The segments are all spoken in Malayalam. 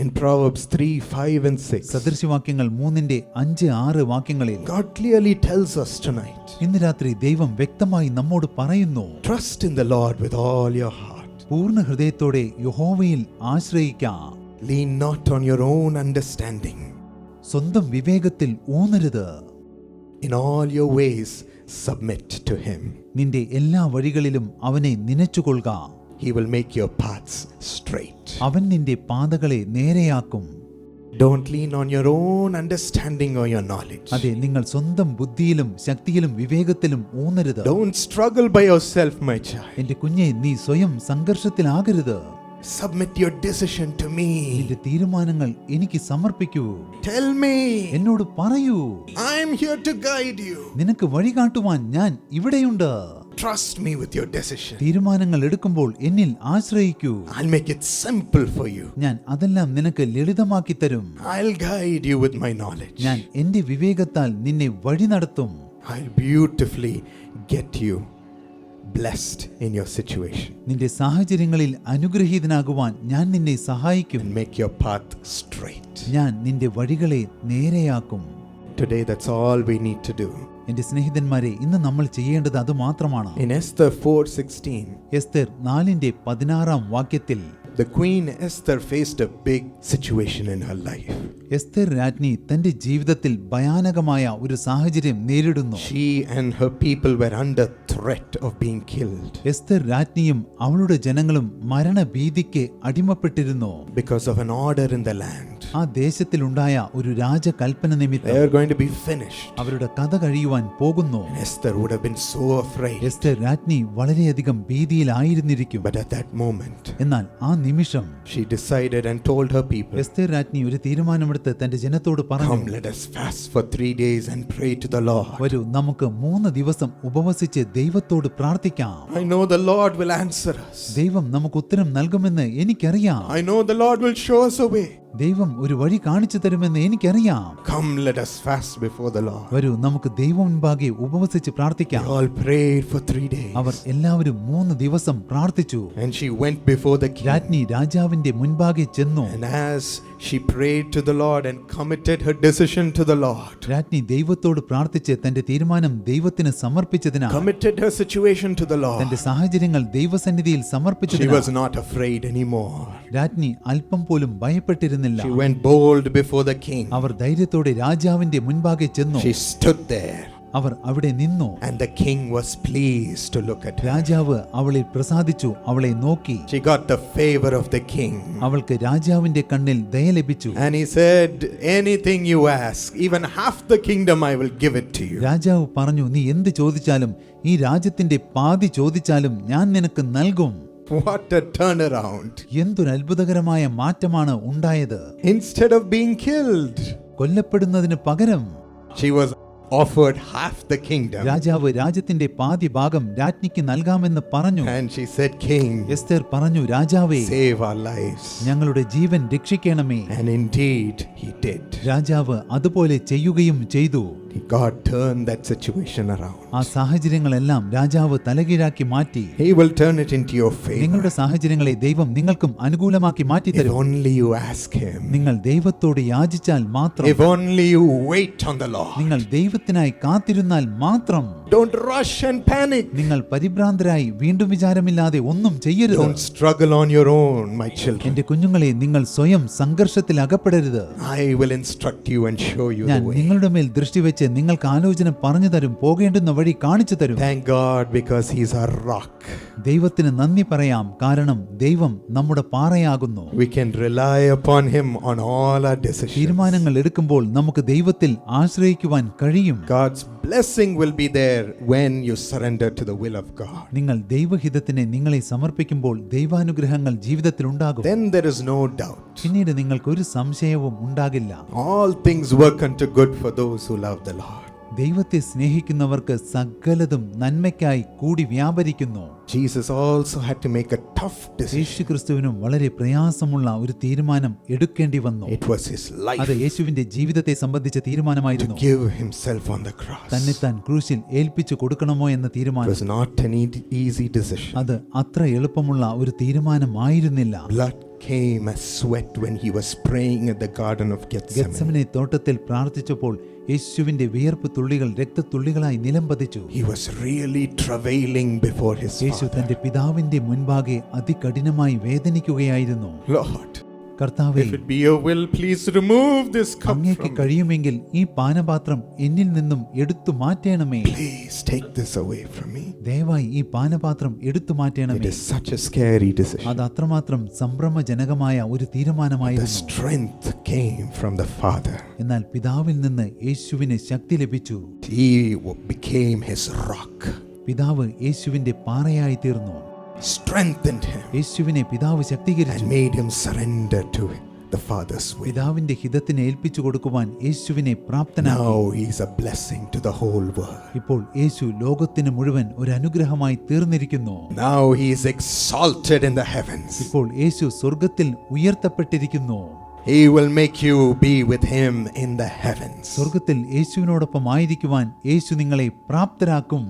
In Proverbs 3 5 and 6, സദൃശ്യവാക്യങ്ങൾ മൂന്നിന്റെ അഞ്ച് ആറ് വാക്യങ്ങളിൽ God clearly tells us tonight ഇന്ന് രാത്രി ദൈവം വ്യക്തമായി നമ്മോട് പറയുന്നു trust in the Lord with all your heart. പൂർണ ഹൃദയത്തോടെ യഹോവയിൽ ആശ്രയിക്കാം Lean not on your own understanding. സ്വന്തം വിവേകത്തിൽ ഊന്നരുത് In all your ways, submit to Him. നിന്റെ എല്ലാ വഴികളിലും അവനെ നനച്ചുകൊള്ളുക He will make your paths straight. അവൻ നിന്റെ പാതകളെ നേരെയാക്കും Don't lean on your own understanding or your knowledge. അതെ നിങ്ങൾ സ്വന്തം ബുദ്ധിയിലും ശക്തിയിലും വിവേകത്തിലും ഊന്നരുത് Don't struggle by yourself, my child. എന്റെ കുഞ്ഞെ നീ സ്വയം സംഘർഷത്തിലാകരുത് Submit your decision to me. നിന്റെ തീരുമാനങ്ങൾ എനിക്ക് സമർപ്പിക്കൂ Tell me. എന്നോട് പറയൂ I am here to guide you. നിനക്ക് വഴി കാട്ടുവാൻ ഞാൻ ഇവിടെയുണ്ട് Trust me with your decision. തീരുമാനങ്ങൾ എടുക്കുമ്പോൾ എന്നിൽ ആശ്രയിക്കൂ I'll make it simple for you. ഞാൻ അതെല്ലാം നിനക്ക് ലളിതമാക്കി തരും I'll guide you with my knowledge. ഞാൻ എന്റെ വിവേകത്താൽ നിന്നെ വഴി നടത്തും I'll beautifully get you blessed in your situation നിന്റെ സാഹചര്യങ്ങളിൽ അനുഗ്രഹീതനാകുവാൻ ഞാൻ നിന്നെ സഹായിക്കും make your path straight. ഞാൻ നിന്റെ വഴികളെ നേരെയാക്കും Today, that's all we need to do. എന്റെ സ്നേഹിതന്മാരെ ഇന്ന് നമ്മൾ ചെയ്യേണ്ടത് അത് മാത്രമാണ് In Esther 4:16, എസ്തർ നാലിന്റെ പതിനാറാം വാക്യത്തിൽ the queen Esther faced a big situation in her life. Esther രാജ്ഞി തന്റെ ജീവിതത്തിൽ ഭയാനകമായ ഒരു സാഹചര്യം നേരിടുന്നു She and her people were under threat of being killed Esther രാജ്ഞിയും അവളുടെ ജനങ്ങളും മരണഭീതിക്ക് അടിമപ്പെട്ടിരുന്നു because of an order in the land. ആ ദേശത്തിലുണ്ടായ ഒരു രാജകൽപ്പന നിമിത്തം. അവരുടെ കഥ കഴിയുവാൻ പോകുന്നു. എസ്തർ രാജ്ഞി വളരെയധികം ഭീതിയിലായിരുന്നിരിക്കും എന്നാൽ ആ നിമിഷം എസ്തർ രാജ്ഞി ഒരു തീരുമാനമെടുത്ത് തന്റെ ജനത്തോട് പറഞ്ഞു. വരൂ നമുക്ക് മൂന്ന് ദിവസം ഉപവസിച്ച് ദൈവത്തോട് പ്രാർത്ഥിക്കാം. ദൈവം നമുക്ക് ഉത്തരം നൽകുമെന്ന് എനിക്കറിയാം ദൈവം ഒരു വഴി കാണിച്ചു തരുമെന്ന് എനിക്കറിയാം Come, let us fast before the Lord. വരൂ നമുക്ക് ദൈവം മുൻപാകെ ഉപവസിച്ച് പ്രാർത്ഥിക്കാം all prayed for three days. അവർ എല്ലാവരും മൂന്ന് ദിവസം പ്രാർത്ഥിച്ചു And she went before the king. രാജ്ഞി രാജാവിന്റെ മുൻപാകെ ചെന്നു And as she prayed to the Lord and committed her decision to the Lord, രാജ്ഞി ദൈവത്തോട് പ്രാർത്ഥിച്ച് തന്റെ തീരുമാനം ദൈവത്തിന് സമർപ്പിച്ചതിനാൽ committed her situation to the Lord, തന്റെ സാഹചര്യങ്ങൾ ദൈവസന്നിധിയിൽ സമർപ്പിച്ചതിനാൽ she was not afraid anymore. രാജ്ഞി അല്പം പോലും ഭയപ്പെട്ടിരുന്നില്ല She went bold before the king. അവർ ധൈര്യത്തോടെ രാജാവിന്റെ മുൻപാകെ ചെന്നു She stood there, അവർ അവിടെ നിന്നു and the king was pleased to look at her. രാജാവ് അവളെ പ്രസാദിച്ചു അവളെ നോക്കി She got the favor of the king. അവൾക്ക് രാജാവിന്റെ കണ്ണിൽ ദയ ലഭിച്ചു And he said, Anything you ask, even half the kingdom, I will give it to you. രാജാവ് പറഞ്ഞു നീ എന്ത് ചോദിച്ചാലും ഈ രാജ്യത്തിന്റെ പാതി ചോദിച്ചാലും ഞാൻ നിനക്ക് നൽകും What a turnaround. എന്തൊരു അത്ഭുതകരമായ മാറ്റമാണ് ഉണ്ടായത് Instead of being killed, കൊല്ലപ്പെടുന്നതിന് പകരം she was offered half the kingdom. രാജാവ് രാജ്യത്തിന്റെ പാതി ഭാഗം രാജ്ഞിക്ക് നൽകാമെന്ന് പറഞ്ഞു And she said, King, Esther പറഞ്ഞു രാജാവേ save our lives. ഞങ്ങളുടെ ജീവൻ രക്ഷിക്കണമേ And indeed, he did. രാജാവ് അതുപോലെ ചെയ്യുകയും ചെയ്തു God turned that situation around. ആ സാഹചര്യങ്ങളെല്ലാം രാജാവ് തലകീഴാക്കി മാറ്റി He will turn it into your favor. നിങ്ങളുടെ സാഹചര്യങ്ങളെ ദൈവം നിങ്ങൾക്കും അനുകൂലമാക്കി മാറ്റി If തരും only you ask Him. നിങ്ങൾ ദൈവത്തോട് യാചിച്ചാൽ മാത്രം If only you wait on the Lord. നിങ്ങൾ ദൈവത്തിനായി കാത്തിരുന്നാൽ മാത്രം Don't rush and panic. നിങ്ങൾ പരിഭ്രാന്തരായി വീണ്ടും വിചാരമില്ലാതെ ഒന്നും ചെയ്യരുത് Don't struggle on your own, my children. എന്റെ കുഞ്ഞുങ്ങളെ നിങ്ങൾ സ്വയം സംഘർഷത്തിൽ അകപ്പെടരുത് I will instruct you and show you ഞാൻ the way. നിങ്ങളുടെ മേൽ ദൃഷ്ടി വെച്ച് നിങ്ങൾക്ക് ആലോചന പറഞ്ഞു തരും പോകേണ്ടുന്ന വഴി കാണിച്ചു തരും Thank God because He's our rock. ദൈവത്തിന് നന്ദി പറയാം കാരണം ദൈവം നമ്മുടെ പാറയാകുന്നു We can rely upon Him on all our decisions. തീരുമാനങ്ങൾ എടുക്കുമ്പോൾ നമുക്ക് ദൈവത്തിൽ ആശ്രയിക്കുവാൻ കഴിയും God's blessing will be there when you surrender to the will of God. നിങ്ങൾ ദൈവഹിതത്തിനെ നിങ്ങളെ സമർപ്പിക്കുമ്പോൾ ദൈവാനുഗ്രഹങ്ങൾ ജീവിതത്തിൽ ഉണ്ടാകും Then there is no doubt. പിന്നീട് നിങ്ങൾക്ക് ഒരു സംശയവും ഉണ്ടാകില്ല All things work unto good for those who love the Lord. ദൈവത്തെ സ്നേഹിക്കുന്നവർക്ക് സകലതും നന്മയ്ക്കായി കൂടി വ്യാപരിക്കുന്നു. Jesus also had to make a tough decision യേശു ക്രിസ്തുവിനും വളരെ പ്രയാസമുള്ള ഒരു തീരുമാനം എടുക്കേണ്ടി വന്നു. ഇറ്റ് വാസ് ഹിസ് ലൈഫ് അത് യേശുവിന്റെ ജീവിതത്തെ സംബന്ധിച്ച തീരുമാനമായിരുന്നു. തീരുമാനമായിരുന്നു give himself on the cross തന്നെ താൻ ക്രൂശിൽ ഏൽപ്പിച്ചു കൊടുക്കണമോ എന്ന തീരുമാനം. It was not any easy decision അത് അത്ര എളുപ്പമുള്ള ഒരു തീരുമാനമായിരുന്നില്ല. Blood came as sweat when he was praying at the Garden of Gethsemane. gethsemane തോട്ടത്തിൽ പ്രാർത്ഥിച്ചപ്പോൾ യേശുവിന്റെ വിയർപ്പ് തുള്ളികൾ രക്തത്തുള്ളികളായി നിലം പതിച്ചു was really really before his his യേശു തന്റെ പിതാവിന്റെ മുൻപാകെ അതികഠിനമായി വേദനിക്കുകയായിരുന്നു. Lord, അങ്ങേക്ക് കഴിയുമെങ്കിൽ ഈ പാനപാത്രം എന്നിൽ നിന്നും എടുത്തു മാറ്റേണമേ. ദയവായി ഈ പാനപാത്രം എടുത്തു മാറ്റേണമേ. അത് അത്രമാത്രം സംഭ്രമജനകമായ ഒരു തീരുമാനമായിരുന്നു. എന്നാൽ പിതാവിൽ നിന്ന് യേശുവിന് ശക്തി ലഭിച്ചു. പിതാവ് യേശുവിന്റെ പാറയായി തീർന്നു. strengthened him, യേശുവിനെ പിതാവ് ശക്തീകരിച്ചു and made him surrender to the Father's will. പിതാവിന്റെ ഹിതത്തിന് ഏൽപ്പിച്ചു കൊടുക്കുവാൻ യേശുവിനെ പ്രാപ്തനാക്കി Now he is a blessing to the whole world. ഇപ്പോൾ യേശു ലോകത്തിന് മുഴുവൻ ഒരു അനുഗ്രഹമായി തീർന്നിരിക്കുന്നു Now he is exalted in the heavens. ഇപ്പോൾ യേശു സ്വർഗത്തിൽ ഉയർത്തപ്പെട്ടിരിക്കുന്നു He will make you be with him in the heavens. സ്വർഗത്തിൽ യേശുവിനോടൊപ്പം ആയിരിക്കുവാൻ യേശു നിങ്ങളെ പ്രാപ്തരാക്കും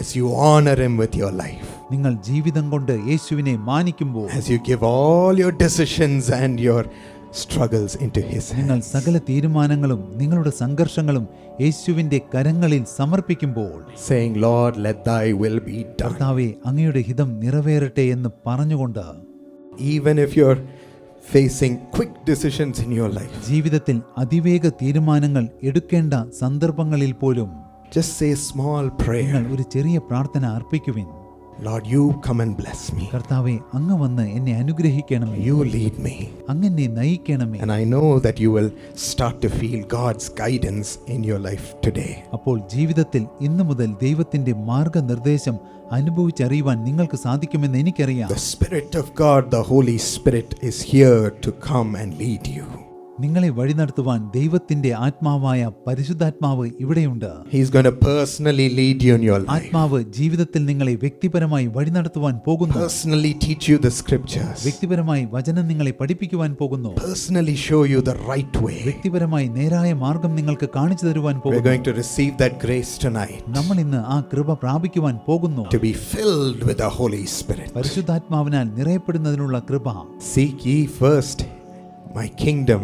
As you honor him with your life, നിങ്ങൾ ജീവിതം കൊണ്ട് യേശുവിനെ മാനിക്കുമ്പോൾ as you give all your decisions and your struggles into his നിങ്ങൾ സകല തീരുമാനങ്ങളും നിങ്ങളുടെ സംഘർഷങ്ങളും യേശുവിന്റെ കരങ്ങളിൽ സമർപ്പിക്കുമ്പോൾ saying, Lord, let thy will be done. കർത്താവേ അങ്ങയുടെ ഹിതം നിറവേറട്ടെ എന്ന് പറഞ്ഞുകൊണ്ട് Even if you're facing quick decisions in your life ജീവിതത്തിൽ അതിവേഗ തീരുമാനങ്ങൾ എടുക്കേണ്ട സന്ദർഭങ്ങളിൽ പോലും just say small small prayer. ഒരു ചെറിയ പ്രാർത്ഥന അർപ്പിക്കുവിൻ Lord, you come and bless me. കർത്താവെ അങ്ങ് വന്ന് എന്നെ അനുഗ്രഹിക്കണമേ You lead me. അങ്ങനെ നയിക്കണമേ And I know that you will start to feel God's guidance in your life today. അപ്പോൾ ജീവിതത്തിൽ ഇന്നു മുതൽ ദൈവത്തിന്റെ മാർഗനിർദ്ദേശം അനുഭവിച്ചറിയുവാൻ നിങ്ങൾക്ക് സാധിക്കുമെന്ന് എനിക്കറിയാം The Spirit of God, the Holy Spirit, is here to come and lead you. നിങ്ങളെ വഴി നടത്തുവാൻ ദൈവത്തിന്റെ ആത്മാവായ പരിശുദ്ധാത്മാവ് ഇവിടെയുണ്ട് He's going to personally lead you in your life, ആത്മാവ് ജീവിതത്തിൽ നിങ്ങളെ വ്യക്തിപരമായി വഴി നടത്തുവാൻ പോകുന്നു personally teach you the scriptures, വ്യക്തിപരമായി വചനം നിങ്ങളെ പഠിപ്പിക്കുവാൻ പോകുന്നു personally show you the right way. വ്യക്തിപരമായി നേരായ മാർഗം നിങ്ങൾക്ക് കാണിച്ചു തരുവാൻ We're പോകുന്നു going to receive that grace tonight നമ്മൾ ഇന്ന് ആ കൃപ പ്രാപിക്കുവാൻ പോകുന്നു to be filled with the Holy Spirit. പരിശുദ്ധാത്മാവിനാൽ നിറയപ്പെടുന്നതിനുള്ള കൃപ Seek ye first my kingdom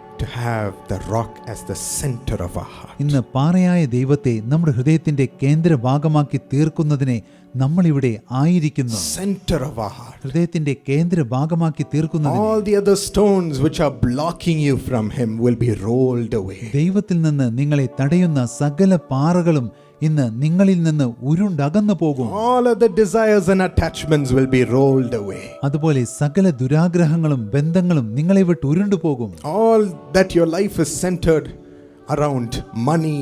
to have the rock as the center of our heart. ഇന്ന് പാറയായ ദൈവത്തെ നമ്മുടെ ഹൃദയത്തിന്റെ കേന്ദ്ര തീർക്കുന്നതിനെ നമ്മൾ ഇവിടെ ആയിരിക്കുന്നു Center of our heart. ഹൃദയത്തിന്റെ കേന്ദ്ര തീർക്കുന്നതിനെ All the other stones which are blocking you from Him will be rolled away. ദൈവത്തിൽ നിന്ന് നിങ്ങളെ തടയുന്ന സകല പാറകളും ഇന്ന് നിങ്ങളിൽ നിന്ന് ഉരുണ്ടകന്നു പോകും All of the desires and attachments will be rolled away. അതുപോലെ സകല ദുരാഗ്രഹങ്ങളും ബന്ധങ്ങളും നിങ്ങളെ വിട്ട് ഉരുണ്ടു പോകും All that your life is centered around money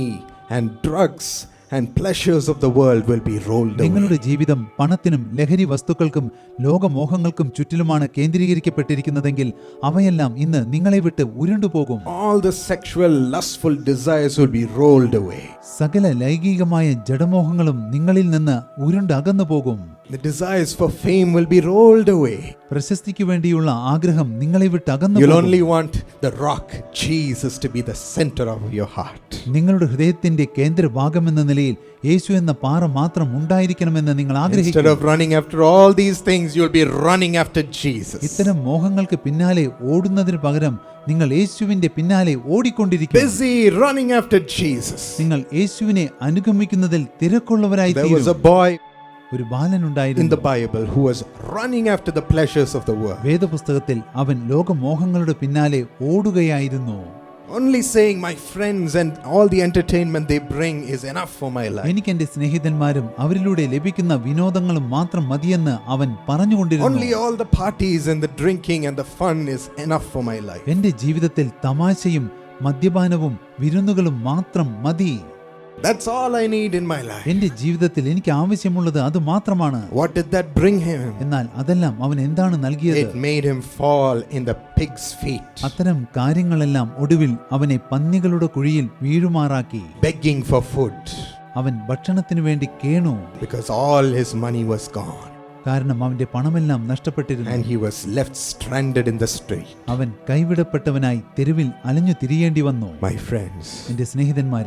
and drugs and pleasures of the world will be rolled away. നിങ്ങളുടെ ജീവിതം പണത്തിനും ലഹരി വസ്തുക്കൾക്കും ലോകമോഹങ്ങൾക്കും ചുറ്റിലുമാണ് കേന്ദ്രീകരിക്കപ്പെട്ടിരിക്കുന്നതെങ്കിൽ അവയെല്ലാം ഇന്ന് നിങ്ങളെ വിട്ട് ഉരുണ്ടുപോകും All the sexual, lustful desires will be rolled away. സകല ലൈംഗികമായ ജഡമോഹങ്ങളും നിങ്ങളിൽ നിന്ന് ഉരുണ്ടകന്നു പോകും The desires for fame will be rolled away. പ്രശസ്തിക്ക് വേണ്ടിയുള്ള ആഗ്രഹം നിങ്ങളെ വിട്ട് അകന്നു You'll പോകും. only want the rock, Jesus, to be the center of your heart. നിങ്ങളുടെ ഹൃദയത്തിന്റെ കേന്ദ്ര ഭാഗമെന്ന നിലയിൽ യേശു എന്ന പാറ മാത്രം ഉണ്ടായിരിക്കണമെന്ന് നിങ്ങൾ Instead ആഗ്രഹിക്കുന്നു of running after all these things, you'll be running after Jesus. ഇത്തരം മോഹങ്ങൾക്ക് പിന്നാലെ ഓടുന്നതിന് പകരം നിങ്ങൾ യേശുവിന്റെ പിന്നാലെ ഓടിക്കൊണ്ടിരിക്കും Busy running after Jesus. നിങ്ങൾ യേശുവിനെ അനുഗമിക്കുന്നതിൽ തിരക്കുള്ളവരായി There was a തീരും. boy ഒരു in in the Bible who was running after the pleasures of the world, വേദപുസ്തകത്തിൽ അവൻ ലോകമോഹങ്ങളുടെ പിന്നാലെ ഓടുകയായിരുന്നു only saying, My friends and all the entertainment they bring is enough for my life. എനിക്ക് എന്റെ സ്നേഹിതന്മാരും അവരിലൂടെ ലഭിക്കുന്ന വിനോദങ്ങളും മാത്രം മതിയെന്ന് അവൻ പറഞ്ഞുകൊണ്ടിരുന്നു Only all the parties and the drinking and the fun is enough for my life. എന്റെ ജീവിതത്തിൽ തമാശയും മദ്യപാനവും വിരുന്നുകളും മാത്രം മതി That's all I need in my life. എന്റെ ജീവിതത്തിൽ എനിക്ക് ആവശ്യമുള്ളത് അത് മാത്രമാണ് What did that bring him? എന്നാൽ അതെല്ലാം അവൻ എന്താണ് നൽകിയത് It made him fall in the pig's feet, അത്തരം കാര്യങ്ങളെല്ലാം ഒടുവിൽ അവനെ പന്നികളുടെ കുഴിയിൽ വീഴുമാറാക്കി begging for food അവൻ ഭക്ഷണത്തിനു വേണ്ടി കേണു because all his money was gone കാരണം അവന്റെ പണമെല്ലാം നഷ്ടപ്പെട്ടിരുന്നു. അവൻ കൈവിടപ്പെട്ടവനായി തെരുവിൽ അലഞ്ഞു തിരിയേണ്ടി വന്നു. മൈ ഫ്രണ്ട്സ് എന്റെ സ്നേഹിതന്മാർ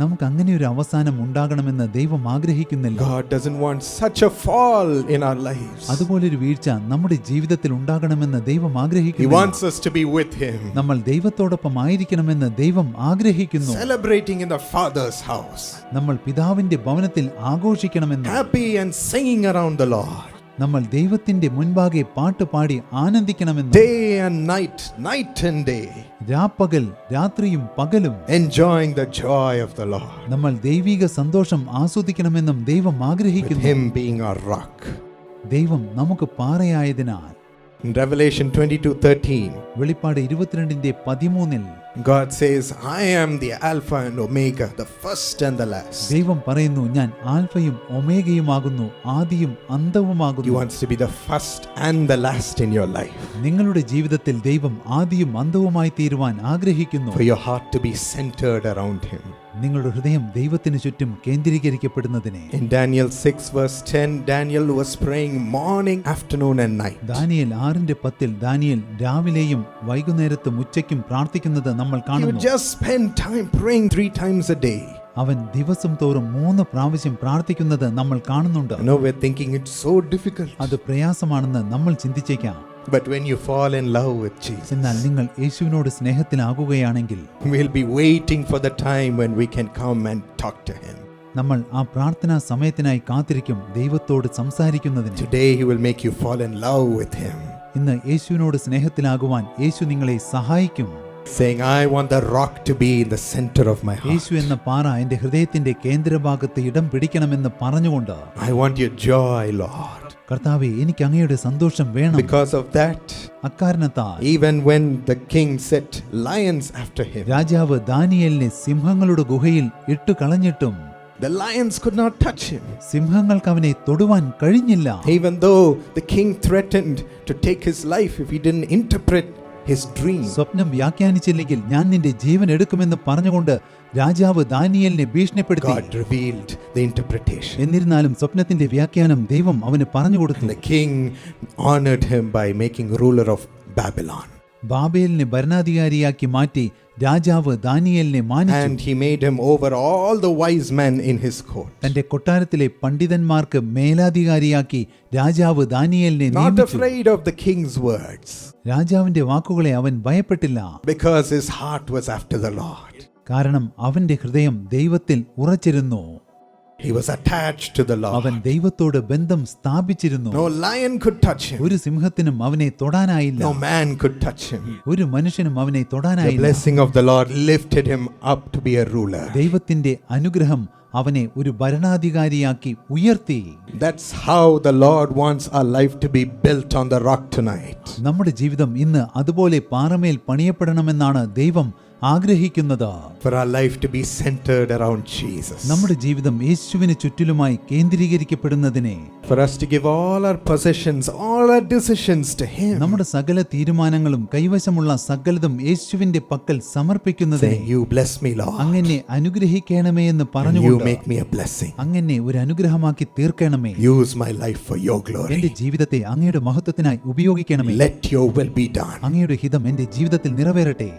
നമുക്ക് അങ്ങനെ ഒരു അവസാനം ഉണ്ടാകണമെന്ന് ദൈവം ആഗ്രഹിക്കുന്നില്ല. God doesn't want such a fall in our lives. അതുപോലൊരു വീഴ്ച നമ്മുടെ ജീവിതത്തിൽ ഉണ്ടാകണമെന്ന് ദൈവം He ആഗ്രഹിക്കുന്നു wants us to be with Him, നമ്മൾ ദൈവത്തോടൊപ്പം ആയിരിക്കണമെന്ന് ദൈവം ആഗ്രഹിക്കുന്നു. Celebrating in the Father's house, നമ്മൾ പിതാവിന്റെ ഭവനത്തിൽ ആഘോഷിക്കണമെന്ന്. Happy and singing around the Lord. നമ്മൾ ദൈവത്തിന്റെ മുൻപാകെ പാട്ട് പാടി ആനന്ദിക്കണമെന്ന്. Day and night, night and day, രാപ്പകൽ രാത്രിയും പകലും. Enjoying the joy of the Lord. നമ്മൾ ദൈവിക സന്തോഷം ആസ്വദിക്കണമെന്നും ദൈവം ആഗ്രഹിക്കുന്നു. Him being our rock. ദൈവം നമുക്ക് പാറയായതിനാൽ. In Revelation 22 13, വെളിപ്പാട് ഇരുപത്തിരണ്ടിന്റെ പതിമൂന്നിൽ. God says, I am the Alpha and Omega, the first and the last. ദൈവം പറയുന്നു ഞാൻ ആൽഫയും ഒമേഗയുമാകുന്നു ആദിയും He അന്തവുമാകുന്നു wants to be the first and the last in your life. നിങ്ങളുടെ ജീവിതത്തിൽ ദൈവം ആദിയും അന്തവുമായി തീരുവാൻ ആഗ്രഹിക്കുന്നു For your heart to be centered around Him. നിങ്ങളുടെ ഹൃദയം ദൈവത്തിന് ചുറ്റും കേന്ദ്രീകരിക്കപ്പെടുന്നതിനെ In Daniel 6, verse 10, Daniel was praying morning, afternoon, and night. Daniel ആറിന്റെ പത്തിൽ ദാനിയേൽ രാവിലെയും വൈകുന്നേരത്തും ഉച്ചയ്ക്കും പ്രാർത്ഥിക്കുന്നത് നമ്മൾ He would കാണുന്നു just spend time praying three times a day. അവൻ ദിവസം തോറും മൂന്ന് പ്രാവശ്യം പ്രാർത്ഥിക്കുന്നത് നമ്മൾ കാണുന്നുണ്ട് I know we're thinking it's so difficult. അത് പ്രയാസമാണെന്ന് നമ്മൾ ചിന്തിച്ചേക്കാം But when you fall in love with Jesus, എന്നാൽ നിങ്ങൾ യേശുവിനോട് സ്നേഹത്തിലാകുകയാണെങ്കിൽ we'll be waiting for the time when we can come and talk to Him. നമ്മൾ ആ പ്രാർത്ഥനാ സമയത്തിനായി കാത്തിരിക്കും ദൈവത്തോട് സംസാരിക്കുന്നതിന് Today, He will make you fall in love with Him. ഇന്ന് യേശുവിനോട് സ്നേഹത്തിലാകുവാൻ യേശു നിങ്ങളെ സഹായിക്കും Saying, I want the rock to be in the center of my heart. യേശു എന്ന പാറ എന്റെ ഹൃദയത്തിന്റെ കേന്ദ്രഭാഗത്ത് ഇടം പിടിക്കണമെന്ന് പറഞ്ഞുകൊണ്ട് I want your joy, Lord. കർത്താവെ എനിക്ക് അങ്ങയുടെ സന്തോഷം വേണം Because of that, അക്കാരണത്താൽ even when the king set lions after him, രാജാവ് ദാനിയേലിനെ സിംഹങ്ങളുടെ ഗുഹയിൽ ഇട്ടു കളഞ്ഞിട്ടും the lions could not touch him. സിംഹങ്ങൾക്ക് അവനെ തൊടുവാൻ കഴിഞ്ഞില്ല Even though the king threatened to take his life if he didn't interpret his dream. സ്വപ്നം വ്യാഖ്യാനിച്ചില്ലെങ്കിൽ ഞാൻ നിന്റെ ജീവൻ എടുക്കുമെന്ന് പറഞ്ഞുകൊണ്ട് രാജാവ് ദാനിയേലിനെ ഭീഷണിപ്പെടുത്തി God revealed the interpretation. എന്നിരുന്നാലും സ്വപ്നത്തിന്റെ വ്യാഖ്യാനം ദൈവം അവന് പറഞ്ഞു കൊടുത്തു The king honored him by making ruler of Babylon. ബാബേലിനെ ഭരണാധികാരിയാക്കി മാറ്റി രാജാവ് ദാനിയേലിനെ മാനിച്ചു. And he made him over all the wise men in his court. തന്റെ കൊട്ടാരത്തിലെ പണ്ഡിതന്മാർക്ക് മേലാധികാരിയാക്കി രാജാവ് ദാനിയേലിനെ Not നിയമിച്ചു. afraid of the king's words, രാജാവിന്റെ വാക്കുകളെ അവൻ ഭയപ്പെട്ടില്ല. Because his heart was after the Lord. കാരണം അവന്റെ ഹൃദയം ദൈവത്തിൽ ഉറച്ചിരുന്നു. He was attached to the അവൻ Lord. ദൈവത്തോട് ബന്ധം സ്ഥാപിച്ചിരുന്നു No lion could touch him. ഒരു സിംഹത്തിനും അവനെ തൊടാനായില്ല No man could touch him. ഒരു മനുഷ്യനും അവനെ The തൊടാനായില്ല blessing of the Lord lifted him up to be a ruler. ദൈവത്തിന്റെ അനുഗ്രഹം അവനെ ഒരു ഭരണാധികാരിയാക്കി ഉയർത്തി That's how the Lord wants our life to be built on the rock tonight. നമ്മുടെ ജീവിതം ഇന്ന് അതുപോലെ പാറമേൽ പണിയപ്പെടണമെന്നാണ് ദൈവം ആഗ്രഹിക്കുന്നത് For our life to be centered around Jesus. നമ്മുടെ ജീവിതം യേശുവിന് ചുറ്റിലുമായി കേന്ദ്രീകരിക്കപ്പെടുന്നതിനെ For us to give all our possessions, all our decisions to Him. നമ്മുടെ സകല തീരുമാനങ്ങളും കൈവശമുള്ള സകലതും യേശുവിന്റെ പക്കൽ സമർപ്പിക്കുന്നതിനെ Saying, You bless me, Lord. അങ്ങനെ അനുഗ്രഹിക്കണമേ എന്ന് And you പറഞ്ഞുകൊണ്ട് make me a blessing. അങ്ങനെ ഒരു അനുഗ്രഹമാക്കി തീർക്കണമേ Use my life for your glory. എന്റെ ജീവിതത്തെ അങ്ങയുടെ മഹത്വത്തിനായി ഉപയോഗിക്കണമേ Let your will be done. അങ്ങയുടെ ഹിതം എന്റെ ജീവിതത്തിൽ നിറവേറട്ടെ